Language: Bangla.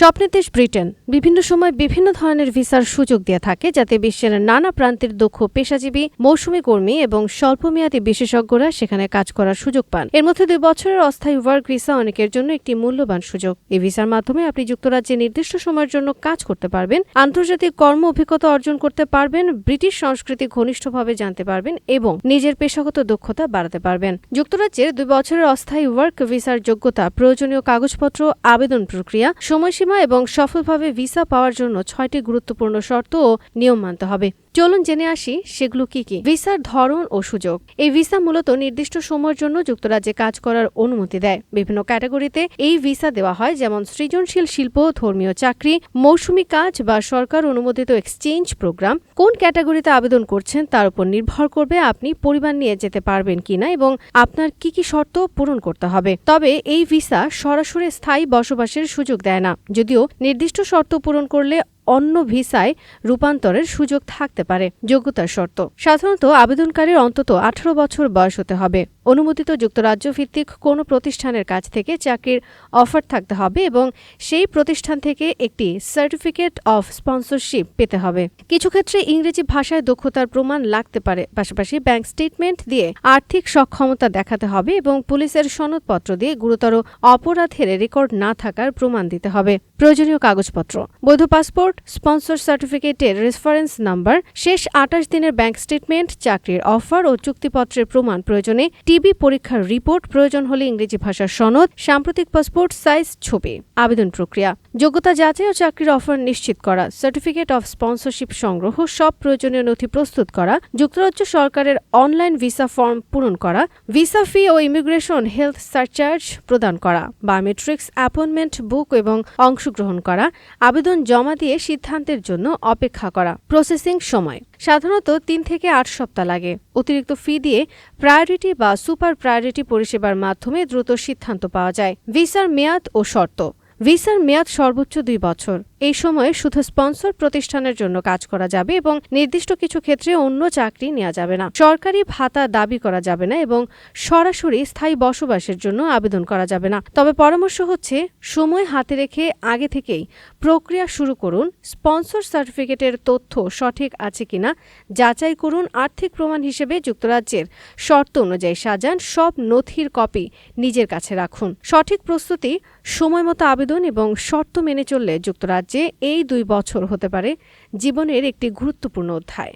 স্বপ্নের দেশ ব্রিটেন। বিভিন্ন সময় বিভিন্ন ধরনের ভিসার সুযোগ দিয়ে থাকে, যাতে বিশ্বের নানা প্রান্তের দক্ষ পেশাজীবী, মৌসুমী কর্মী এবং স্বল্পমেয়াদী বিশেষজ্ঞরা সেখানে কাজ করার সুযোগ পান। এর মধ্যে দুই বছরের অস্থায়ী ওয়ার্ক ভিসা অনেকের জন্য একটি মূল্যবান সুযোগ। এই ভিসার মাধ্যমে আপনি যুক্তরাজ্যে নির্দিষ্ট সময়ের জন্য কাজ করতে পারবেন, আন্তর্জাতিক কর্ম অভিজ্ঞতা অর্জন করতে পারবেন, ব্রিটিশ সংস্কৃতি ঘনিষ্ঠভাবে জানতে পারবেন এবং নিজের পেশাগত দক্ষতা বাড়াতে পারবেন। যুক্তরাজ্যের দুই বছরের অস্থায়ী ওয়ার্ক ভিসার যোগ্যতা, প্রয়োজনীয় কাগজপত্র, আবেদন প্রক্রিয়া, সময়সীমা এবং সফলভাবে ভিসা পাওয়ার জন্য ছয়টি গুরুত্বপূর্ণ শর্ত ও নিয়ম মানতে হবে। চলুন জেনে আসি সেগুলো কি কি। ভিসার ধরন ও সুযোগ। এই ভিসা মূলত নির্দিষ্ট সময়ের জন্য যুক্তরাজ্যে কাজ করার অনুমতি দেয়। বিভিন্ন ক্যাটাগরিতে এই ভিসা দেওয়া হয়, যেমন সৃজনশীল শিল্প, ধর্মীয় চাকরি, মৌসুমী কাজ বা সরকার অনুমোদিত এক্সচেঞ্জ প্রোগ্রাম। কোন ক্যাটাগরিতে আবেদন করছেন তার উপর নির্ভর করবে আপনি পরিবার নিয়ে যেতে পারবেন কিনা এবং আপনার কি কি শর্ত পূরণ করতে হবে। তবে এই ভিসা সরাসরি স্থায়ী বসবাসের সুযোগ দেয় না। যদিও নির্দিষ্ট শর্ত পূরণ করলে অন্য ভিসায় রূপান্তরের সুযোগ থাকতে পারে, যোগ্যতার শর্ত। সাধারণত আবেদনকারীর অন্তত আঠারো বছর বয়স হতে হবে। অনুমোদিত যুক্তরাজ্য ভিত্তিক কোনো প্রতিষ্ঠানের কাছ থেকে চাকরির অফার থাকতে হবে এবং সেই প্রতিষ্ঠান থেকে একটি সার্টিফিকেট অফ স্পন্সরশিপ পেতে হবে। কিছু ক্ষেত্রে ইংরেজি ভাষায় দক্ষতার প্রমাণ লাগতে পারে, পাশাপাশি ব্যাংক স্টেটমেন্ট দিয়ে আর্থিক সক্ষমতা দেখাতে হবে এবং পুলিশের সনদপত্র দিয়ে গুরুতর অপরাধের রেকর্ড না থাকার প্রমাণ দিতে হবে। প্রয়োজনীয় কাগজপত্র। বৈধ পাসপোর্ট, স্পন্সর সার্টিফিকেটের রেফারেন্স নাম্বার, শেষ আঠাশ দিনের ব্যাংক স্টেটমেন্ট, চাকরির অফার ও চুক্তিপত্রের প্রমাণ প্রয়োজনে টিবি পরীক্ষার রিপোর্ট, প্রয়োজন হলে ইংরেজি ভাষার সনদ, সাম্প্রতিক পাসপোর্ট, সাইজ, ছবি, আবেদন প্রক্রিয়া, যোগ্যতা যাচাই ও চাকরির অফার নিশ্চিত করা, সার্টিফিকেট অফ স্পন্সরশিপ সংগ্রহ, সব প্রয়োজনীয় নথি প্রস্তুত করা, যুক্তরাজ্য সরকারের অনলাইন ভিসা ফর্ম পূরণ করা, ভিসা ফি ও ইমিগ্রেশন হেলথ সারচার্জ প্রদান করা, বায়োমেট্রিক্স অ্যাপয়েন্টমেন্ট বুক এবং অংশগ্রহণ করা, আবেদন জমা দিয়ে সিদ্ধান্তের জন্য অপেক্ষা করা, প্রসেসিং সময়, সাধারণত তিন থেকে আট সপ্তাহ লাগে, অতিরিক্ত ফি দিয়ে প্রায়োরিটি বা সুপার প্রায়োরিটি পরিষেবার মাধ্যমে দ্রুত সিদ্ধান্ত পাওয়া যায়। ভিসার মেয়াদ ও শর্ত। ভিসার মেয়াদ সর্বোচ্চ দুই বছর। এই সময়ে শুধু স্পন্সর প্রতিষ্ঠানের জন্য কাজ করা যাবে এবং নির্দিষ্ট কিছু ক্ষেত্রে অন্য চাকরি নেওয়া যাবে না। সরকারি ভাতা দাবি করা যাবে না এবং সরাসরি স্থায়ী বসবাসের জন্য আবেদন করা যাবে না। তবে পরামর্শ হচ্ছে, সময় হাতে রেখে আগে থেকেই প্রক্রিয়া শুরু করুন। স্পন্সর সার্টিফিকেটের তথ্য সঠিক আছে কিনা যাচাই করুন। আর্থিক প্রমাণ হিসেবে যুক্তরাজ্যের শর্ত অনুযায়ী সাজান। সব নথির কপি নিজের কাছে রাখুন। সঠিক প্রস্তুতি সময় মতো আবেদন এবং শর্ত মেনে চললে যুক্তরাজ্যে এই দুই বছর হতে পারে জীবনের একটি গুরুত্বপূর্ণ অধ্যায়।